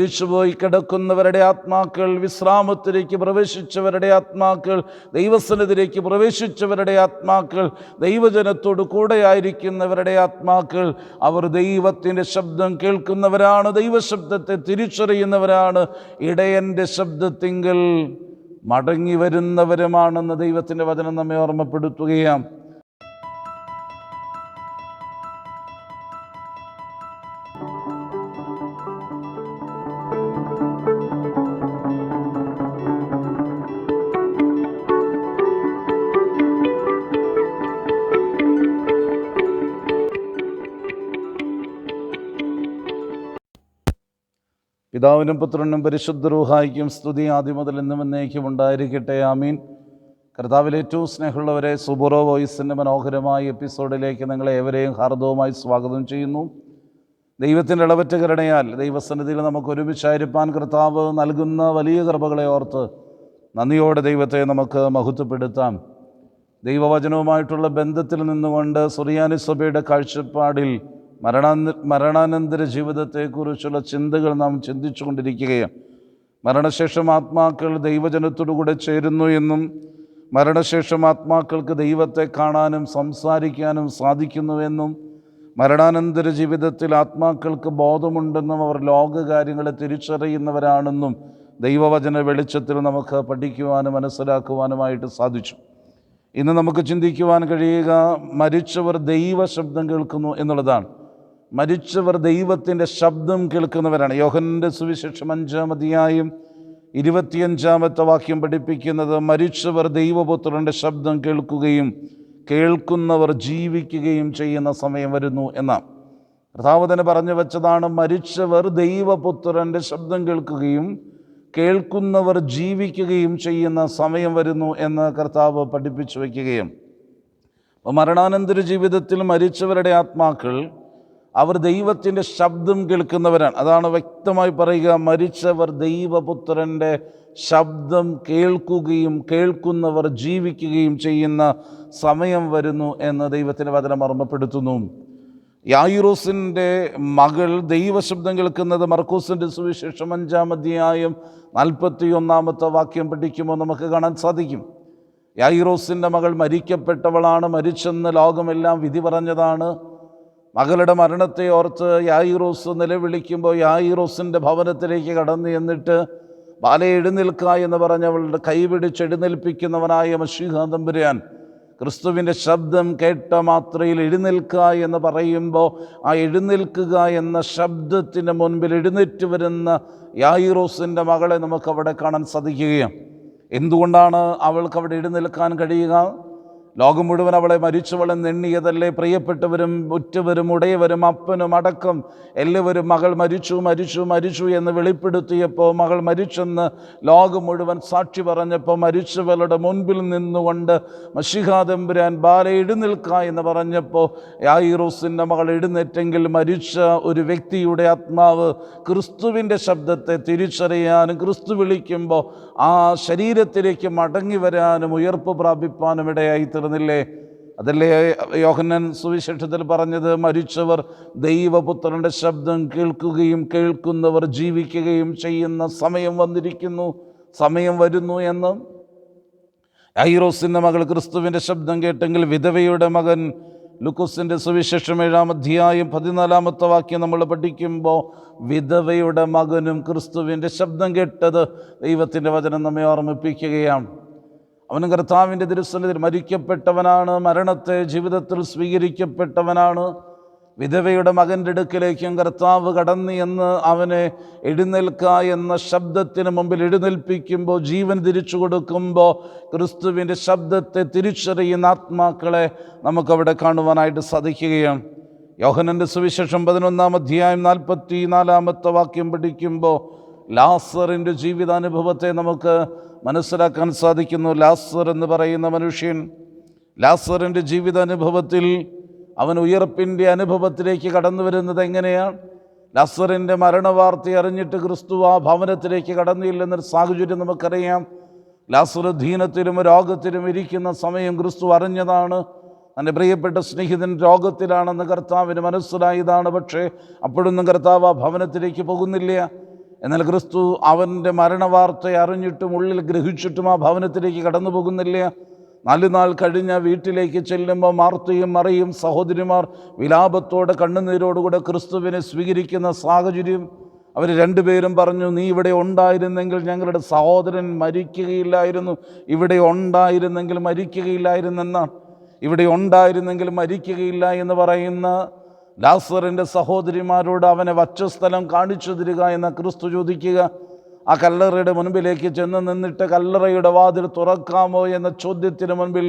തിരിച്ചുപോയി കിടക്കുന്നവരുടെ ആത്മാക്കൾ വിശ്രാമത്തിലേക്ക് പ്രവേശിച്ചവരുടെ ആത്മാക്കൾ ദൈവസനത്തിലേക്ക് പ്രവേശിച്ചവരുടെ ആത്മാക്കൾ ദൈവജനത്തോട് കൂടെയായിരിക്കുന്നവരുടെ ആത്മാക്കൾ അവർ ദൈവത്തിന്റെ ശബ്ദം കേൾക്കുന്നവരാണ് ദൈവശബ്ദത്തെ തിരിച്ചറിയുന്നവരാണ്. ഇടയന്റെ ശബ്ദത്തിങ്കൽ മടങ്ങി വരുന്നവരുമാണെന്ന് ദൈവത്തിന്റെ വചനം നമ്മെ ഓർമ്മപ്പെടുത്തുകയാണ്. പിതാവിനും പുത്രനും പരിശുദ്ധ റൂഹായിക്കും സ്തുതി ആദ്യം മുതൽ എന്നും എന്നേക്കും ഉണ്ടായിരിക്കട്ടെ. ആമീൻ. കർത്താവിലെ ഏറ്റവും സ്നേഹമുള്ളവരെ സുബുറോ വോയിസിന്റെ മനോഹരമായ എപ്പിസോഡിലേക്ക് നിങ്ങളെ ഏവരെയും ഹാർദവുമായി സ്വാഗതം ചെയ്യുന്നു. ദൈവത്തിന്റെ ഇളവറ്റ കരുണയാൽ ദൈവസന്നിധിയിൽ നമുക്ക് ഒരുമിച്ചായിരിക്കാൻ കർത്താവ് നൽകുന്ന വലിയ കൃപകളെ ഓർത്ത് നന്ദിയോടെ ദൈവത്തെ നമുക്ക് മഹത്വപ്പെടുത്താം. ദൈവവചനവുമായിട്ടുള്ള ബന്ധത്തിൽ നിന്നുകൊണ്ട് സുറിയാനി സഭയുടെ കാഴ്ചപ്പാടിൽ മരണാന മരണാനന്തര ജീവിതത്തെക്കുറിച്ചുള്ള ചിന്തകൾ നാം ചിന്തിച്ചു കൊണ്ടിരിക്കുകയാണ് മരണശേഷം ആത്മാക്കൾ ദൈവജനത്തോടു കൂടെ ചേരുന്നു എന്നും മരണശേഷം ആത്മാക്കൾക്ക് ദൈവത്തെ കാണാനും സംസാരിക്കാനും സാധിക്കുന്നുവെന്നും മരണാനന്തര ജീവിതത്തിൽ ആത്മാക്കൾക്ക് ബോധമുണ്ടെന്നും അവർ ലോകകാര്യങ്ങളെ തിരിച്ചറിയുന്നവരാണെന്നും ദൈവവചന വെളിച്ചത്തിൽ നമുക്ക് പഠിക്കുവാനും മനസ്സിലാക്കുവാനുമായിട്ട് സാധിച്ചു. ഇന്ന് നമുക്ക് ചിന്തിക്കുവാൻ കഴിയുക മരിച്ചവർ ദൈവശബ്ദം കേൾക്കുന്നു എന്നുള്ളതാണ്. മരിച്ചവർ ദൈവത്തിന്റെ ശബ്ദം കേൾക്കുന്നവരാണ്. യോഹന്റെ സുവിശേഷം അഞ്ചാം അധ്യായം ഇരുപത്തിയഞ്ചാമത്തെ വാക്യം പഠിപ്പിക്കുന്നത് മരിച്ചവർ ദൈവപുത്രന്റെ ശബ്ദം കേൾക്കുകയും കേൾക്കുന്നവർ ജീവിക്കുകയും ചെയ്യുന്ന സമയം വരുന്നു എന്നാണ്. കർത്താവ് പറഞ്ഞു വെച്ചതാണ് മരിച്ചവർ ദൈവപുത്രന്റെ ശബ്ദം കേൾക്കുകയും കേൾക്കുന്നവർ ജീവിക്കുകയും ചെയ്യുന്ന സമയം വരുന്നു എന്ന് കർത്താവ് പഠിപ്പിച്ചു വയ്ക്കുകയും. അപ്പോൾ മരണാനന്തര ജീവിതത്തിൽ മരിച്ചവരുടെ ആത്മാക്കൾ അവർ ദൈവത്തിന്റെ ശബ്ദം കേൾക്കുന്നവരാണ്. അതാണ് വ്യക്തമായി പറയുക മരിച്ചവർ ദൈവപുത്രന്റെ ശബ്ദം കേൾക്കുകയും കേൾക്കുന്നവർ ജീവിക്കുകയും ചെയ്യുന്ന സമയം വരുന്നു എന്ന് ദൈവത്തിന്റെ വചനം ഓർമ്മപ്പെടുത്തുന്നു. യായിറോസിന്റെ മകൾ ദൈവശബ്ദം കേൾക്കുന്നത് മർക്കൂസിന്റെ സുവിശേഷം അഞ്ചാം അധ്യായം നാൽപ്പത്തി ഒന്നാമത്തെ വാക്യം പഠിക്കുമ്പോൾ നമുക്ക് കാണാൻ സാധിക്കും. യായിറോസിന്റെ മകൾ മരിക്കപ്പെട്ടവളാണ് മരിച്ചെന്ന് ലോകമെല്ലാം വിധി പറഞ്ഞതാണ്. മകളുടെ മരണത്തെ ഓർത്ത് യായിറോസ് നിലവിളിക്കുമ്പോൾ യായിറോസിന്റെ ഭവനത്തിലേക്ക് കടന്നു എന്നിട്ട് ബാല എഴുന്നേൽക്ക എന്ന് പറഞ്ഞ് അവളുടെ കൈപിടിച്ച് എഴുന്നേൽപ്പിക്കുന്നവനായ മഷീഹ തമ്പുരാൻ ക്രിസ്തുവിന്റെ ശബ്ദം കേട്ട മാത്രയിൽ എഴുന്നേൽക്കുക എന്ന് പറയുമ്പോൾ ആ എഴുന്നേൽക്കുക എന്ന ശബ്ദത്തിന് മുൻപിൽ എഴുന്നേറ്റ് വരുന്ന യായിറോസിന്റെ മകളെ നമുക്കവിടെ കാണാൻ സാധിക്കുകയാണ്. എന്തുകൊണ്ടാണ് അവൾക്ക് അവിടെ എഴുന്നേൽക്കാൻ കഴിയുക? ലോകം മുഴുവൻ അവളെ മരിച്ചവളെ നെണ്ണിയതല്ലേ പ്രിയപ്പെട്ടവരും ഉറ്റവരും ഉടയവരും അപ്പനും അടക്കം എല്ലാവരും മകൾ മരിച്ചു മരിച്ചു മരിച്ചു എന്ന് വെളിപ്പെടുത്തിയപ്പോൾ മകൾ മരിച്ചെന്ന് ലോകം മുഴുവൻ സാക്ഷി പറഞ്ഞപ്പോൾ മരിച്ചവളുടെ മുൻപിൽ നിന്നുകൊണ്ട് മഷിഹാദമ്പുരാൻ ബാല എഴുന്നേൽക്ക എന്ന് പറഞ്ഞപ്പോൾ യായിറോസിന്റെ മകൾ എഴുന്നേറ്റെങ്കിൽ മരിച്ച ഒരു വ്യക്തിയുടെ ആത്മാവ് ക്രിസ്തുവിന്റെ ശബ്ദത്തെ തിരിച്ചറിയാനും ക്രിസ്തു വിളിക്കുമ്പോൾ ആ ശരീരത്തിലേക്ക് മടങ്ങി വരാനും ഉയർപ്പ് പ്രാപിപ്പാനും ഇടയായി തീർന്നില്ലേ അതല്ലേ യോഹന്നൻ സുവിശേഷത്തിൽ പറഞ്ഞത്? മരിച്ചവർ ദൈവപുത്രന്റെ ശബ്ദം കേൾക്കുകയും കേൾക്കുന്നവർ ജീവിക്കുകയും ചെയ്യുന്ന സമയം വന്നിരിക്കുന്നു. സമയം വരുന്നു എന്ന്. ഐറോസിന്റെ മകൾ ക്രിസ്തുവിന്റെ ശബ്ദം കേട്ടെങ്കിൽ വിധവയുടെ മകൻ ലുക്കോസിന്റെ സുവിശേഷം ഏഴാം അധ്യായം പതിനാലാമത്തെ വാക്യം നമ്മൾ പഠിക്കുമ്പോൾ വിധവയുടെ മകനും ക്രിസ്തുവിന്റെ ശബ്ദം കേട്ടത് ദൈവത്തിന്റെ വചനം നമ്മെ ഓർമ്മിപ്പിക്കുകയാണ്. അവനും കർത്താവിന്റെ തിരുസന്നിധി മരിക്കപ്പെട്ടവനാണ് മരണത്തെ ജീവിതത്തിൽ സ്വീകരിക്കപ്പെട്ടവനാണ്. വിധവയുടെ മകന്റെ അടുക്കിലേക്കും കർത്താവ് കടന്നു എന്ന് അവനെ എഴുന്നേൽക്ക എന്ന ശബ്ദത്തിന് മുമ്പിൽ എഴുന്നേൽപ്പിക്കുമ്പോൾ ജീവൻ തിരിച്ചു കൊടുക്കുമ്പോൾ ക്രിസ്തുവിന്റെ ശബ്ദത്തെ തിരിച്ചറിയുന്ന ആത്മാക്കളെ നമുക്കവിടെ കാണുവാനായിട്ട് സാധിക്കുകയാണ്. യോഹനന്റെ സുവിശേഷം പതിനൊന്നാം അധ്യായം നാൽപ്പത്തി നാലാമത്തെ വാക്യം പഠിക്കുമ്പോൾ ലാസറിന്റെ ജീവിതാനുഭവത്തെ നമുക്ക് മനസ്സിലാക്കാൻ സാധിക്കുന്നു. ലാസർ എന്ന് പറയുന്ന മനുഷ്യൻ ലാസറിന്റെ ജീവിതാനുഭവത്തിൽ അവൻ ഉയർപ്പിന്റെ അനുഭവത്തിലേക്ക് കടന്നു വരുന്നത് എങ്ങനെയാണ് ലാസറിന്റെ മരണവാർത്ത അറിഞ്ഞിട്ട് ക്രിസ്തു ആ ഭവനത്തിലേക്ക് കടന്നില്ലെന്നൊരു സാഹചര്യം നമുക്കറിയാം. ലാസർ ധീനത്തിലും രോഗത്തിലും ഇരിക്കുന്ന സമയം ക്രിസ്തു അറിഞ്ഞതാണ്. തന്റെ പ്രിയപ്പെട്ട സ്നേഹിതൻ രോഗത്തിലാണെന്ന് കർത്താവിന് മനസ്സിലായതാണ്. പക്ഷേ അപ്പോഴൊന്നും കർത്താവ് ആ ഭവനത്തിലേക്ക് പോകുന്നില്ല. എന്നാൽ ക്രിസ്തു അവന്റെ മരണവാർത്ത അറിഞ്ഞിട്ടും ഉള്ളിൽ ഗ്രഹിച്ചിട്ടും ആ ഭവനത്തിലേക്ക് കടന്നു പോകുന്നില്ല നാല് നാൾ കഴിഞ്ഞ വീട്ടിലേക്ക് ചെല്ലുമ്പോൾ മാർത്തയും മറിയും സഹോദരിമാർ വിലാപത്തോടെ കണ്ണുനീരോടുകൂടെ ക്രിസ്തുവിനെ സ്വീകരിക്കുന്ന സാഹചര്യം അവർ രണ്ടുപേരും പറഞ്ഞു നീ ഇവിടെ ഉണ്ടായിരുന്നെങ്കിൽ ഞങ്ങളുടെ സഹോദരൻ മരിക്കുകയില്ലായിരുന്നു. ഇവിടെ ഉണ്ടായിരുന്നെങ്കിൽ മരിക്കുകയില്ലായിരുന്നെന്നാണ്. ഇവിടെ ഉണ്ടായിരുന്നെങ്കിൽ മരിക്കുകയില്ല എന്ന് പറയുന്ന ലാസറിന്റെ സഹോദരിമാരോട് അവനെ വച്ചസ്ഥലം കാണിച്ചു തരിക എന്ന ക്രിസ്തു ചോദിക്കുക ആ കല്ലറയുടെ മുൻപിലേക്ക് ചെന്ന് നിന്നിട്ട് കല്ലറയുടെ വാതിൽ തുറക്കാമോ എന്ന ചോദ്യത്തിന് മുൻപിൽ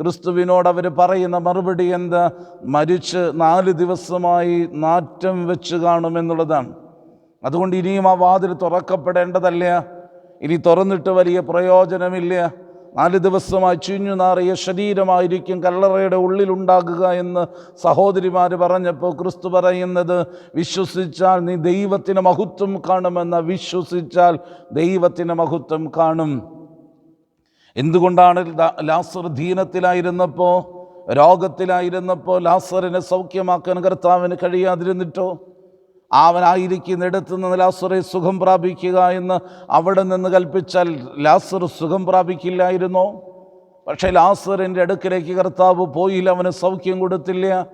ക്രിസ്തുവിനോട് അവർ പറയുന്ന മറുപടി എന്താ? മരിച്ച് നാല് ദിവസമായി നാറ്റം വെച്ച് കാണുമെന്നുള്ളതാണ് അതുകൊണ്ട് ഇനിയും ആ വാതിൽ തുറക്കപ്പെടേണ്ടതല്ല? ഇനി തുറന്നിട്ട് വലിയ പ്രയോജനമില്ല. നാല് ദിവസമായി ചീഞ്ഞു നാറിയ ശരീരമായിരിക്കും കല്ലറയുടെ ഉള്ളിലുണ്ടാകുക എന്ന് സഹോദരിമാർ പറഞ്ഞപ്പോൾ ക്രിസ്തു പറയുന്നത് വിശ്വസിച്ചാൽ നീ ദൈവത്തിന് മഹത്വം കാണുമെന്ന് വിശ്വസിച്ചാൽ ദൈവത്തിന് മഹത്വം കാണും. എന്തുകൊണ്ടാണ് ലാസർ ധീനത്തിലായിരുന്നപ്പോൾ രോഗത്തിലായിരുന്നപ്പോൾ ലാസറിനെ സൗഖ്യമാക്കാൻ കർത്താവിന് കഴിയാതിരുന്നിട്ടോ? അവനായിരിക്കുന്നിടത്ത് നിന്ന് ലാസറെ സുഖം പ്രാപിക്കുക എന്ന് അവിടെ നിന്ന് കൽപ്പിച്ചാൽ ലാസർ സുഖം പ്രാപിക്കില്ലായിരുന്നോ? പക്ഷേ ലാസറിന്റെ അടുക്കിലേക്ക് കർത്താവ് പോയില്ല അവന് സൗഖ്യം കൊടുത്തില്ല.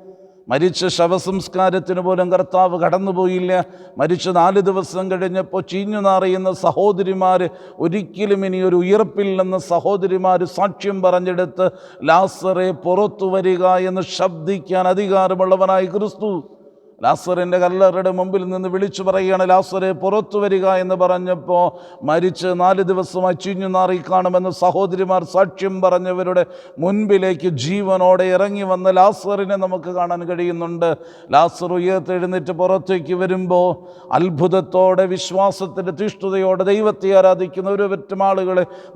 മരിച്ച ശവസംസ്കാരത്തിന് പോലും കർത്താവ് കടന്നുപോയില്ല. മരിച്ച നാല് ദിവസം കഴിഞ്ഞപ്പോൾ ചീഞ്ഞു നാറിയുന്ന സഹോദരിമാർ ഒരിക്കലും ഇനി ഒരു ഉയർപ്പില്ലെന്ന് സഹോദരിമാർ സാക്ഷ്യം പറഞ്ഞെടുത്ത് ലാസറെ പുറത്തു വരിക എന്ന് ശബ്ദിക്കാൻ അധികാരമുള്ളവനായി ക്രിസ്തു. ലാസറിന്റെ കല്ലറയുടെ മുമ്പിൽ നിന്ന് വിളിച്ചു പറയുകയാണ് ലാസറെ പുറത്തു വരിക എന്ന് പറഞ്ഞപ്പോൾ മരിച്ച് നാല് ദിവസമായി നാറി കാണുമെന്ന് സഹോദരിമാർ സാക്ഷ്യം പറഞ്ഞവരുടെ മുൻപിലേക്ക് ജീവനോടെ ഇറങ്ങി വന്ന ലാസറിനെ നമുക്ക് കാണാൻ കഴിയുന്നുണ്ട്. ലാസർ ഉയർത്തെഴുന്നേറ്റ് പുറത്തേക്ക് വരുമ്പോൾ അത്ഭുതത്തോടെ വിശ്വാസത്തിന്റെ തീഷ്ണതയോടെ ദൈവത്തെ ആരാധിക്കുന്ന ഒരു പറ്റും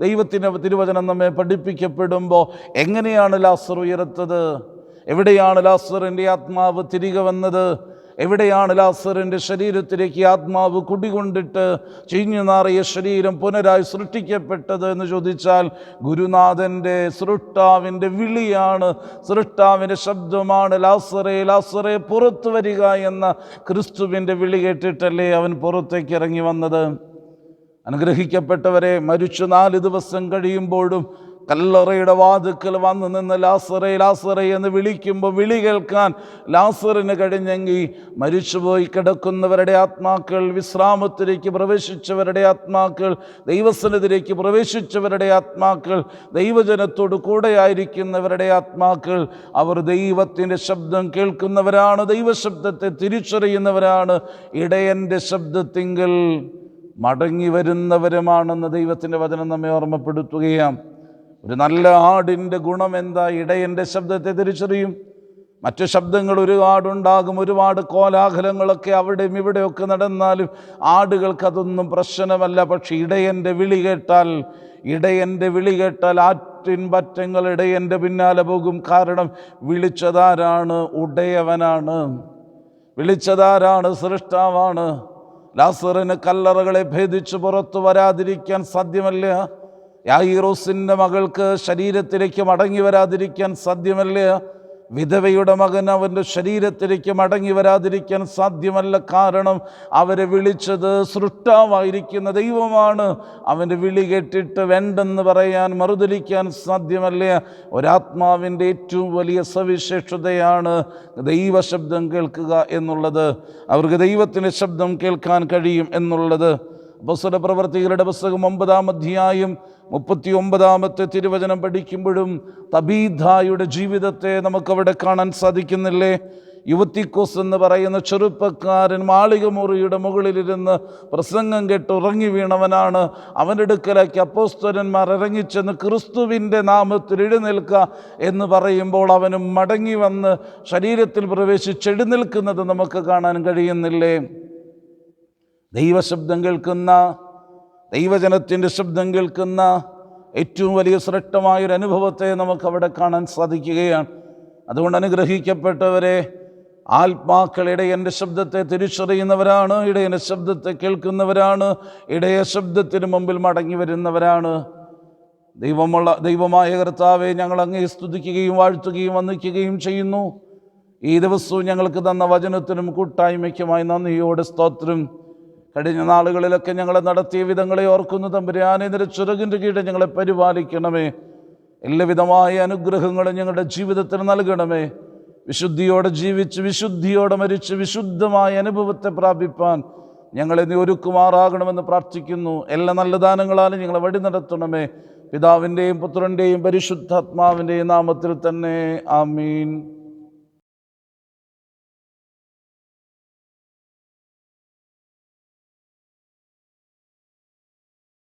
ദൈവത്തിന്റെ തിരുവചനം നമ്മെ പഠിപ്പിക്കപ്പെടുമ്പോൾ എങ്ങനെയാണ് ലാസർ ഉയർത്തത് എവിടെയാണ് ലാസറിന്റെ ആത്മാവ് തിരികെ വന്നത്? എവിടെയാണ് ലാസറിന്റെ ശരീരത്തിലേക്ക് ആത്മാവ് കുടികൊണ്ടിട്ട് ചീഞ്ഞു നാറിയ ശരീരം പുനരായി സൃഷ്ടിക്കപ്പെട്ടത് എന്ന് ചോദിച്ചാൽ ഗുരുനാഥന്റെ സൃഷ്ടാവിന്റെ വിളിയാണ് സൃഷ്ടാവിന്റെ ശബ്ദമാണ് ലാസറെ ലാസറെ പുറത്തു വരിക എന്ന ക്രിസ്തുവിന്റെ വിളി കേട്ടിട്ടല്ലേ അവൻ പുറത്തേക്ക് ഇറങ്ങി വന്നത്? അനുഗ്രഹിക്കപ്പെട്ടവരെ മരിച്ചു നാല് ദിവസം കഴിയുമ്പോഴും കല്ലറയുടെ വാതുക്കൽ വന്ന് നിന്ന് ലാസറെ ലാസറെ എന്ന് വിളിക്കുമ്പോൾ വിളി കേൾക്കാൻ ലാസറിന് കഴിഞ്ഞെങ്കിൽ മരിച്ചുപോയി കിടക്കുന്നവരുടെ ആത്മാക്കൾ വിശ്രാമത്തിലേക്ക് പ്രവേശിച്ചവരുടെ ആത്മാക്കൾ ദൈവസനത്തിലേക്ക് പ്രവേശിച്ചവരുടെ ആത്മാക്കൾ ദൈവജനത്തോട് കൂടെയായിരിക്കുന്നവരുടെ ആത്മാക്കൾ. അവർ ദൈവത്തിന്റെ ശബ്ദം കേൾക്കുന്നവരാണ് ദൈവശബ്ദത്തെ തിരിച്ചറിയുന്നവരാണ്. ഇടയന്റെ ശബ്ദത്തിങ്കൽ മടങ്ങി വരുന്നവരുമാണെന്ന് ദൈവത്തിന്റെ വചനം നമ്മെ ഓർമ്മപ്പെടുത്തുകയാണ്. ഒരു നല്ല ആടിന്റെ ഗുണം എന്താ? ഇടയന്റെ ശബ്ദത്തെ തിരിച്ചറിയും. മറ്റു ശബ്ദങ്ങൾ ഒരുപാടുണ്ടാകും ഒരുപാട് കോലാഹലങ്ങളൊക്കെ അവിടെയും ഇവിടെയൊക്കെ നടന്നാലും ആടുകൾക്ക് അതൊന്നും പ്രശ്നമല്ല. പക്ഷെ ഇടയന്റെ വിളി കേട്ടാൽ ഇടയന്റെ വിളി കേട്ടാൽ ആറ്റിൻ പറ്റങ്ങൾ ഇടയന്റെ പിന്നാലെ പോകും. കാരണം വിളിച്ചതാരാണ്? ഉടയവനാണ്. വിളിച്ചതാരാണ്? സൃഷ്ടാവാണ്. ലാസറിന് കല്ലറകളെ ഭേദിച്ച് പുറത്തു വരാതിരിക്കാൻ സാധ്യമല്ല. യായിറോസിന്റെ മകൾക്ക് ശരീരത്തിലേക്ക് മടങ്ങി വരാതിരിക്കാൻ സാധ്യമല്ല? വിധവയുടെ മകൻ അവന്റെ ശരീരത്തിലേക്ക് മടങ്ങി വരാതിരിക്കാൻ സാധ്യമല്ല. കാരണം അവരെ വിളിച്ചത് സൃഷ്ടാവായിരിക്കുന്ന ദൈവമാണ്. അവന്റെ വിളി കേട്ടിട്ട് വേണ്ടെന്ന് പറയാൻ മറുതലിക്കാൻ സാധ്യമല്ല? ഒരാത്മാവിന്റെ ഏറ്റവും വലിയ സവിശേഷതയാണ് ദൈവശബ്ദം കേൾക്കുക എന്നുള്ളത്. അവർക്ക് ദൈവത്തിന്റെ ശബ്ദം കേൾക്കാൻ കഴിയും എന്നുള്ളത്. അപ്പസ്വല പ്രവർത്തികളുടെ പുസ്തകം ഒമ്പതാം അധ്യായം മുപ്പത്തി ഒമ്പതാമത്തെ തിരുവചനം പഠിക്കുമ്പോഴും തബീധായുടെ ജീവിതത്തെ നമുക്കവിടെ കാണാൻ സാധിക്കുന്നില്ലേ? യുവത്തിക്കോസ് എന്ന് പറയുന്ന ചെറുപ്പക്കാരൻ മാളികമുറിയുടെ മുകളിലിരുന്ന് പ്രസംഗം കേട്ട് ഉറങ്ങി വീണവനാണ്. അവന്റെ അടുക്കലേക്ക് അപ്പോസ്തരന്മാർ ഇറങ്ങിച്ചെന്ന് ക്രിസ്തുവിന്റെ നാമത്തിൽ എഴുന്നേൽക്കുക എന്ന് പറയുമ്പോൾ അവനും മടങ്ങി വന്ന് ശരീരത്തിൽ പ്രവേശിച്ച് എഴുന്നേൽക്കുന്നത് നമുക്ക് കാണാൻ കഴിയുന്നില്ലേ? ദൈവശബ്ദം കേൾക്കുന്ന ദൈവജനത്തിന്റെ ശബ്ദം കേൾക്കുന്ന ഏറ്റവും വലിയ ശ്രേഷ്ഠമായൊരു അനുഭവത്തെ നമുക്കവിടെ കാണാൻ സാധിക്കുകയാണ്. അതുകൊണ്ട് അനുഗ്രഹിക്കപ്പെട്ടവരെ ആത്മാക്കൾ ഇടയന്റെ ശബ്ദത്തെ തിരിച്ചറിയുന്നവരാണ് ഇടയന്റെ ശബ്ദത്തെ കേൾക്കുന്നവരാണ് ഇടയ ശബ്ദത്തിന് മുമ്പിൽ മടങ്ങി വരുന്നവരാണ്. ദൈവമുള്ള ദൈവമായ കർത്താവെ ഞങ്ങൾ അങ്ങേ സ്തുതിക്കുകയും വാഴ്ത്തുകയും വന്ദിക്കുകയും ചെയ്യുന്നു. ഈ ദിവസവും ഞങ്ങൾക്ക് തന്ന വചനത്തിനും കൂട്ടായ്മയ്ക്കുമായി നന്ദിയോടെ സ്തോത്രം. കഴിഞ്ഞ നാളുകളിലൊക്കെ ഞങ്ങളെ നടത്തിയ വിധങ്ങളെ ഓർക്കുന്നു തമ്പുരാനെ നിര ചുരകിന്റെ കീഴിൽ ഞങ്ങളെ പരിപാലിക്കണമേ. എല്ലാവിധമായ അനുഗ്രഹങ്ങളും ഞങ്ങളുടെ ജീവിതത്തിൽ നൽകണമേ. വിശുദ്ധിയോടെ ജീവിച്ച് വിശുദ്ധിയോടെ മരിച്ച് വിശുദ്ധമായ അനുഭവത്തെ പ്രാപിപ്പാൻ ഞങ്ങളെ നീ ഒരുക്കുമാറാകണമെന്ന് പ്രാർത്ഥിക്കുന്നു. എല്ലാ നല്ല ദാനങ്ങളാലും ഞങ്ങളെ വഴി നടത്തണമേ. പിതാവിന്റെയും പുത്രന്റെയും പരിശുദ്ധാത്മാവിന്റെയും നാമത്തിൽ തന്നെ. ആമീൻ.